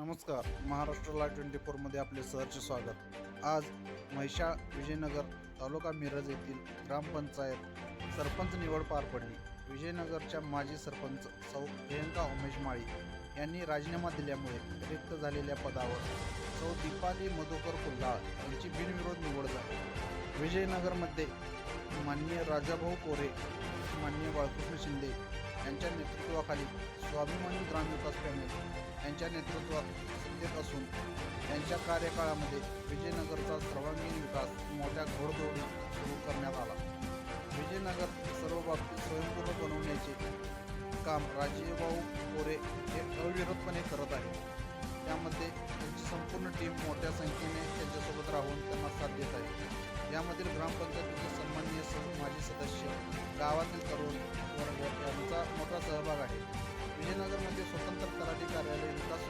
नमस्कार. Maharashtra live twenty फोरमध्ये आपले सहर्ष स्वागत. आज महिषाळ विजयनगर तालुका मिरज येथील ग्रामपंचायत सरपंच निवड पार पडली. विजयनगरच्या माजी सरपंच सौ प्रियंका उमेश माळी यांनी राजीनामा दिल्यामुळे रिक्त झालेल्या पदावर सौ दीपाली मधुकर कुल्हाळ यांची बिनविरोध निवड झाली. विजयनगरमध्ये माननीय राजाभाऊ कोरे माननीय बाळकृष्ण शिंदे यांच्या नेतृत्वाखाली स्वाभिमानी ग्रामविकास पॅनल यांच्या नेतृत्वात सत्तेत असून त्यांच्या कार्यकाळामध्ये विजयनगरचा सर्वांगीण विकास मोठ्या घोडदौडी सुरू करण्यात आला. विजयनगर सर्व बाबतीत स्वयंपूर्ण बनवण्याचे काम राजीवभाऊ कोरे हे अविरतपणे करत आहे त्यामध्ये त्यांची संपूर्ण टीम मोठ्या संख्येने त्यांच्यासोबत राहून त्यांना साथ देत आहे. यामधील ग्रामपंचायतीचे सन्माननीय माजी सदस्य गावातील तरुण मोठा सहभाग आहे. विजयनगरमध्ये स्वतंत्र तलाठी कार्यालय विकास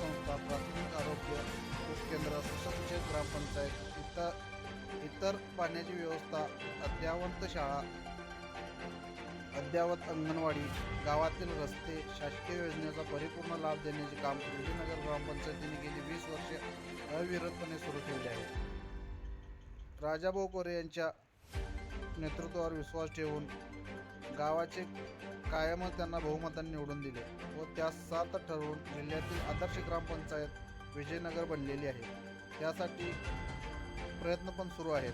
संस्था प्राथमिक आरोग्य उपकेंद्र सुसज्ज ग्रामपंचायत इतर इतर पाण्याची व्यवस्था अद्यावंत शाळा अद्यावत अंगणवाडी गावातील रस्ते शासकीय योजनेचा परिपूर्ण लाभ देण्याचे काम विजयनगर ग्रामपंचायतीने गेली वीस वर्षे अविरतपणे सुरू ठेवले आहे. राजाभाऊ कोरे यांच्या नेतृत्वावर विश्वास ठेवून गावाचे कायमच त्यांना बहुमताने निवडून दिले व त्या सात ठरवून जिल्ह्यातील आदर्श ग्रामपंचायत विजयनगर बनलेली आहे. त्यासाठी प्रयत्न पण सुरू आहेत.